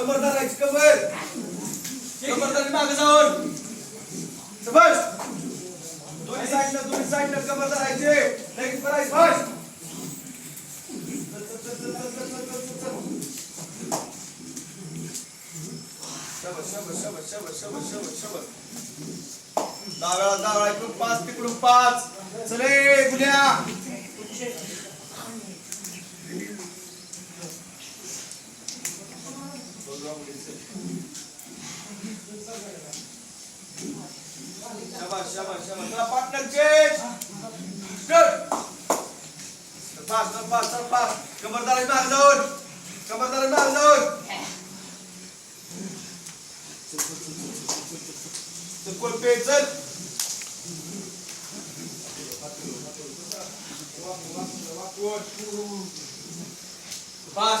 खबरदार धरायची कबर कबर मागे जाऊन. समज दोन्ही साईडला दोन्ही साईडला कबर धरायचे लगेच करायचं फर्स्ट इकडून पाच तिकडून पाच. चले गुन्या शाबाश शाबाश शाबाश partner change good pass pass pass कमरदार मार जाऊन कमरदार मार जाऊन तो कोण पेचल पास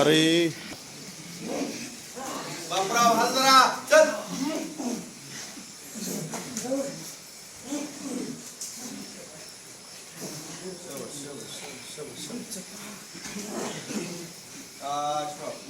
अरे बापराव हजरा चल